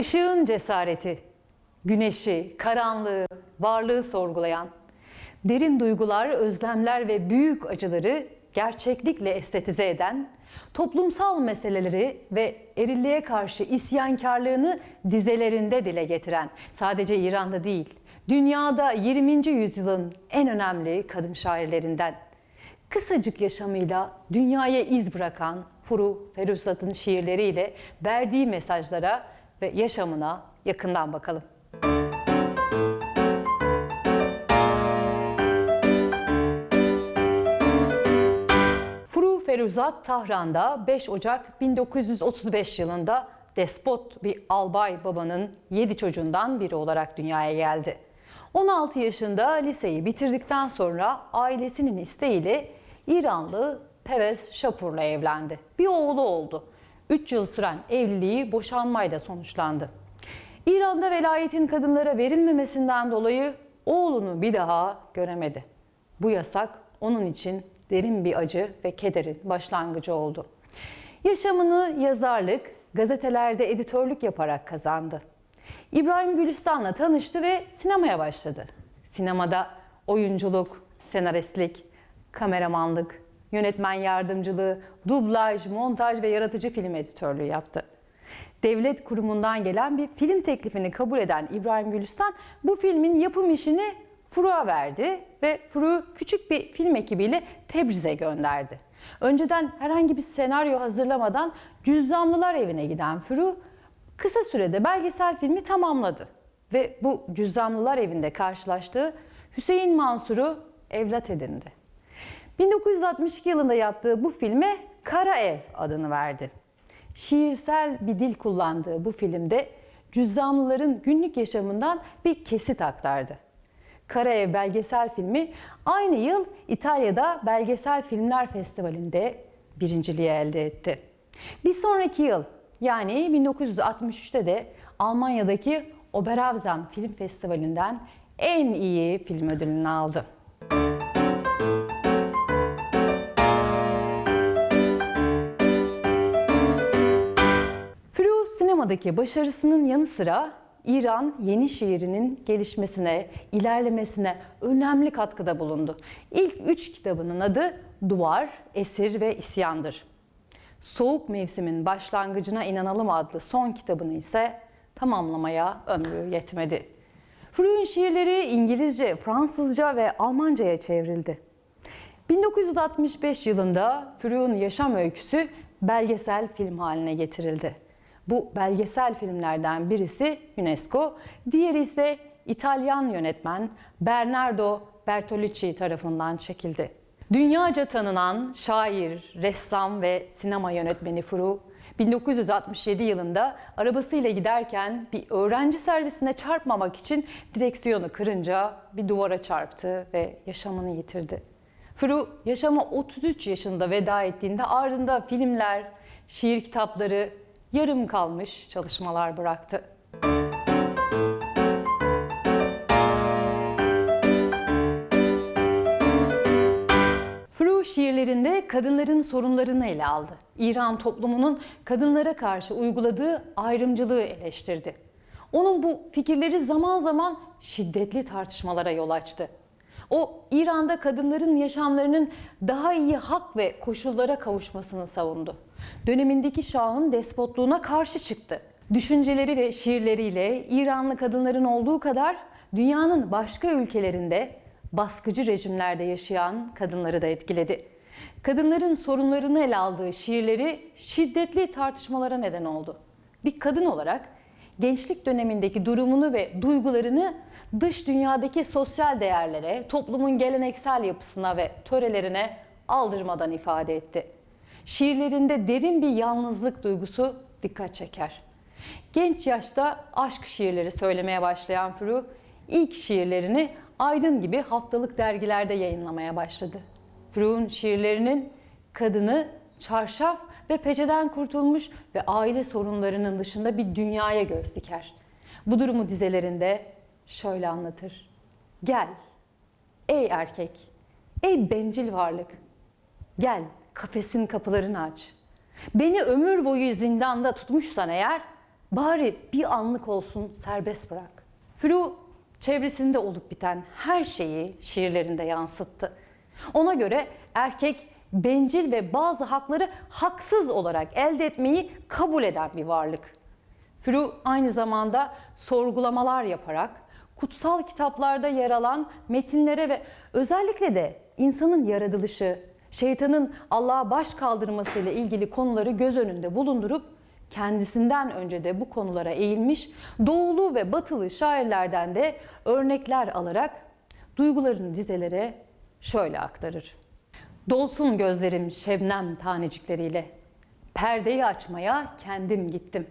Işığın cesareti, güneşi, karanlığı, varlığı sorgulayan, derin duygular, özlemler ve büyük acıları gerçeklikle estetize eden, toplumsal meseleleri ve erilliğe karşı isyankarlığını dizelerinde dile getiren, sadece İran'da değil, dünyada 20. yüzyılın en önemli kadın şairlerinden, kısacık yaşamıyla dünyaya iz bırakan Furu Feruzat'ın şiirleriyle verdiği mesajlara ve yaşamına yakından bakalım. Furu Feruzat Tahran'da 5 Ocak 1935 yılında despot bir albay babanın 7 çocuğundan biri olarak dünyaya geldi. 16 yaşında liseyi bitirdikten sonra ailesinin isteğiyle İranlı Pervez Şapur'la evlendi. Bir oğlu oldu. 3 yıl süren evliliği boşanmayla sonuçlandı. İran'da velayetin kadınlara verilmemesinden dolayı oğlunu bir daha göremedi. Bu yasak onun için derin bir acı ve kederin başlangıcı oldu. Yaşamını yazarlık, gazetelerde editörlük yaparak kazandı. İbrahim Gülistan'la tanıştı ve sinemaya başladı. Sinemada oyunculuk, senaristlik, kameramanlık, yönetmen yardımcılığı, dublaj, montaj ve yaratıcı film editörlüğü yaptı. Devlet kurumundan gelen bir film teklifini kabul eden İbrahim Gülistan bu filmin yapım işini Furu'a verdi ve Furu'yu küçük bir film ekibiyle Tebriz'e gönderdi. Önceden herhangi bir senaryo hazırlamadan Cüzzamlılar evine giden Furu kısa sürede belgesel filmi tamamladı ve bu Cüzzamlılar evinde karşılaştığı Hüseyin Mansur'u evlat edindi. 1962 yılında yaptığı bu filme Kara Ev adını verdi. Şiirsel bir dil kullandığı bu filmde cüzzamlıların günlük yaşamından bir kesit aktardı. Kara Ev belgesel filmi aynı yıl İtalya'da Belgesel Filmler Festivali'nde birinciliği elde etti. Bir sonraki yıl yani 1963'te de Almanya'daki Oberhausen Film Festivali'nden en iyi film ödülünü aldı. Sinemadaki başarısının yanı sıra İran yeni şiirinin gelişmesine, ilerlemesine önemli katkıda bulundu. İlk üç kitabının adı Duvar, Esir ve İsyandır. Soğuk Mevsimin Başlangıcına İnanalım adlı son kitabını ise tamamlamaya ömrü yetmedi. Flu'nun şiirleri İngilizce, Fransızca ve Almanca'ya çevrildi. 1965 yılında Flu'nun yaşam öyküsü belgesel film haline getirildi. Bu belgesel filmlerden birisi UNESCO, diğeri ise İtalyan yönetmen Bernardo Bertolucci tarafından çekildi. Dünyaca tanınan şair, ressam ve sinema yönetmeni Furu, 1967 yılında arabasıyla giderken bir öğrenci servisine çarpmamak için direksiyonu kırınca bir duvara çarptı ve yaşamını yitirdi. Furu yaşama 33 yaşında veda ettiğinde ardında filmler, şiir kitapları, yarım kalmış çalışmalar bıraktı. Fru şiirlerinde kadınların sorunlarını ele aldı. İran toplumunun kadınlara karşı uyguladığı ayrımcılığı eleştirdi. Onun bu fikirleri zaman zaman şiddetli tartışmalara yol açtı. O İran'da kadınların yaşamlarının daha iyi hak ve koşullara kavuşmasını savundu. Dönemindeki şahın despotluğuna karşı çıktı. Düşünceleri ve şiirleriyle İranlı kadınların olduğu kadar dünyanın başka ülkelerinde baskıcı rejimlerde yaşayan kadınları da etkiledi. Kadınların sorunlarını ele aldığı şiirleri şiddetli tartışmalara neden oldu. Bir kadın olarak gençlik dönemindeki durumunu ve duygularını dış dünyadaki sosyal değerlere, toplumun geleneksel yapısına ve törelerine aldırmadan ifade etti. Şiirlerinde derin bir yalnızlık duygusu dikkat çeker. Genç yaşta aşk şiirleri söylemeye başlayan Furu, ilk şiirlerini Aydın gibi haftalık dergilerde yayınlamaya başladı. Furu'nun şiirlerinin kadını çarşaf ve peçeden kurtulmuş ve aile sorunlarının dışında bir dünyaya göz diker. Bu durumu dizelerinde şöyle anlatır. Gel, ey erkek, ey bencil varlık. Gel, kafesin kapılarını aç. Beni ömür boyu zindanda tutmuşsan eğer, Bari bir anlık olsun serbest bırak. Flu çevresinde olup biten her şeyi şiirlerinde yansıttı. Ona göre erkek bencil ve bazı hakları haksız olarak elde etmeyi kabul eden bir varlık. Flu aynı zamanda sorgulamalar yaparak kutsal kitaplarda yer alan metinlere ve özellikle de insanın yaratılışı, şeytanın Allah'a baş kaldırmasıyla ilgili konuları göz önünde bulundurup kendisinden önce de bu konulara eğilmiş doğulu ve batılı şairlerden de örnekler alarak duygularını dizelere şöyle aktarır. Dolsun gözlerim şebnem tanecikleriyle. Perdeyi açmaya kendim gittim.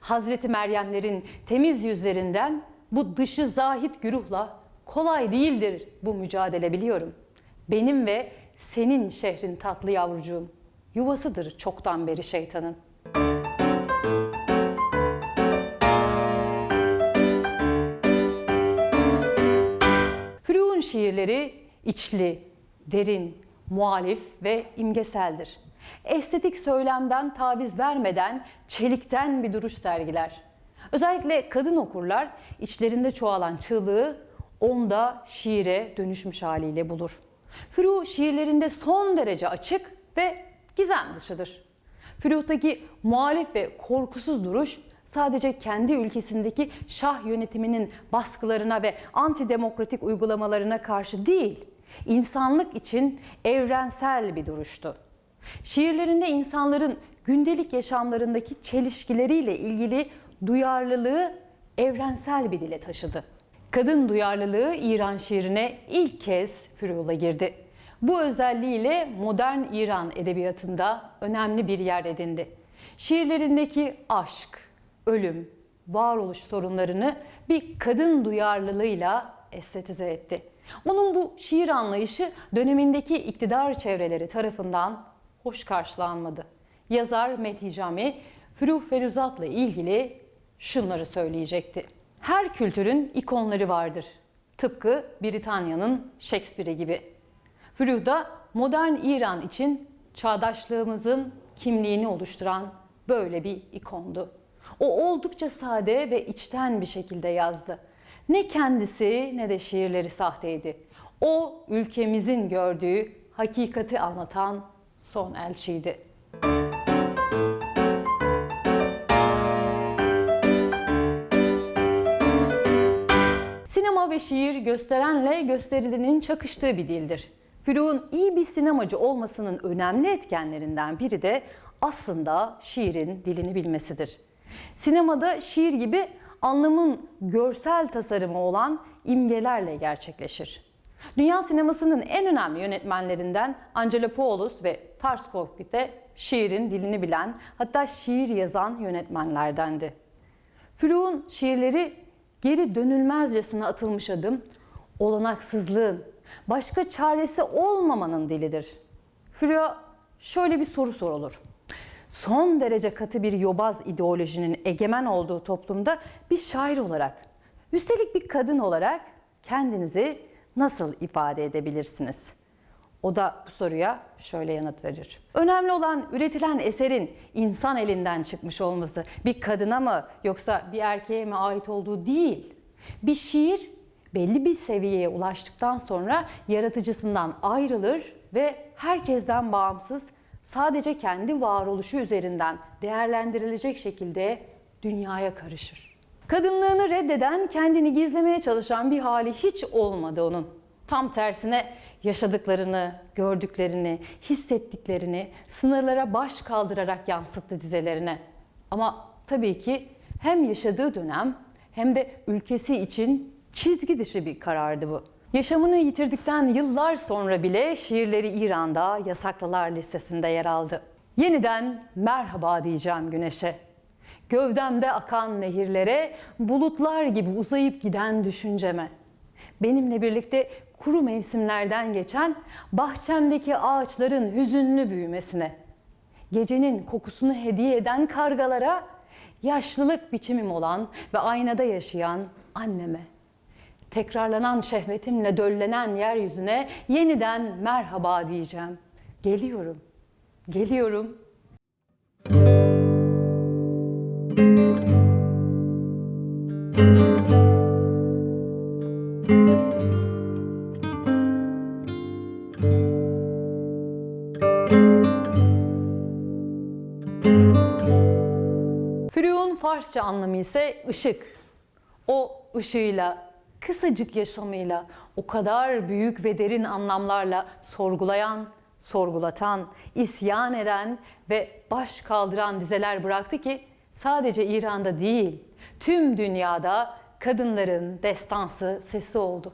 Hazreti Meryemlerin temiz yüzlerinden bu dışı zahit güruhla kolay değildir bu mücadele biliyorum. Benim ve senin şehrin tatlı yavrucuğum. Yuvasıdır çoktan beri şeytanın. Flu'nun şiirleri içli, derin, muhalif ve imgeseldir. Estetik söylemden taviz vermeden çelikten bir duruş sergiler. Özellikle kadın okurlar içlerinde çoğalan çığlığı onda şiire dönüşmüş haliyle bulur. Flu şiirlerinde son derece açık ve gizem dışıdır. Fluhtaki muhalif ve korkusuz duruş sadece kendi ülkesindeki şah yönetiminin baskılarına ve antidemokratik uygulamalarına karşı değil, insanlık için evrensel bir duruştu. Şiirlerinde insanların gündelik yaşamlarındaki çelişkileriyle ilgili duyarlılığı evrensel bir dile taşıdı. Kadın duyarlılığı İran şiirine ilk kez Firul'a girdi. Bu özelliğiyle modern İran edebiyatında önemli bir yer edindi. Şiirlerindeki aşk, ölüm, varoluş sorunlarını bir kadın duyarlılığıyla estetize etti. Onun bu şiir anlayışı dönemindeki iktidar çevreleri tarafından hoş karşılanmadı. Yazar Methijami, Firuh Feruzat'la ilgili şunları söyleyecekti. Her kültürün ikonları vardır. Tıpkı Britanya'nın Shakespeare'i gibi. Firuh da modern İran için çağdaşlığımızın kimliğini oluşturan böyle bir ikondu. O oldukça sade ve içten bir şekilde yazdı. Ne kendisi ne de şiirleri sahteydi. O ülkemizin gördüğü hakikati anlatan son elçiydi. Şiir gösterenle gösterilenin çakıştığı bir dildir. Firuğ'un iyi bir sinemacı olmasının önemli etkenlerinden biri de aslında şiirin dilini bilmesidir. Sinemada şiir gibi anlamın görsel tasarımı olan imgelerle gerçekleşir. Dünya sinemasının en önemli yönetmenlerinden Angelopoulos ve Tarkovski de şiirin dilini bilen, hatta şiir yazan yönetmenlerdendi. Firuğ'un şiirleri geri dönülmezcesine atılmış adım, olanaksızlığın, başka çaresi olmamanın dilidir. Firuğa şöyle bir soru sorulur. Son derece katı bir yobaz ideolojinin egemen olduğu toplumda bir şair olarak, üstelik bir kadın olarak kendinizi nasıl ifade edebilirsiniz? O da bu soruya şöyle yanıt verir. Önemli olan üretilen eserin insan elinden çıkmış olması. Bir kadına mı yoksa bir erkeğe mi ait olduğu değil. Bir şiir belli bir seviyeye ulaştıktan sonra yaratıcısından ayrılır ve herkesten bağımsız sadece kendi varoluşu üzerinden değerlendirilecek şekilde dünyaya karışır. Kadınlığını reddeden, kendini gizlemeye çalışan bir hali hiç olmadı onun. Tam tersine yaşadıklarını, gördüklerini, hissettiklerini sınırlara baş kaldırarak yansıttı dizelerine. Ama tabii ki hem yaşadığı dönem hem de ülkesi için çizgi dışı bir karardı bu. Yaşamını yitirdikten yıllar sonra bile şiirleri İran'da yasaklılar listesinde yer aldı. Yeniden merhaba diyeceğim güneşe. Gövdemde akan nehirlere, bulutlar gibi uzayıp giden düşünceme. Benimle birlikte kuru mevsimlerden geçen bahçemdeki ağaçların hüzünlü büyümesine. Gecenin kokusunu hediye eden kargalara, yaşlılık biçimim olan ve aynada yaşayan anneme. Tekrarlanan şehvetimle döllenen yeryüzüne yeniden merhaba diyeceğim. Geliyorum, geliyorum. Fürüğün anlamı ise ışık. O ışığıyla, kısacık yaşamıyla, o kadar büyük ve derin anlamlarla sorgulayan, sorgulatan, isyan eden ve baş kaldıran dizeler bıraktı ki sadece İran'da değil, tüm dünyada kadınların destansı sesi oldu.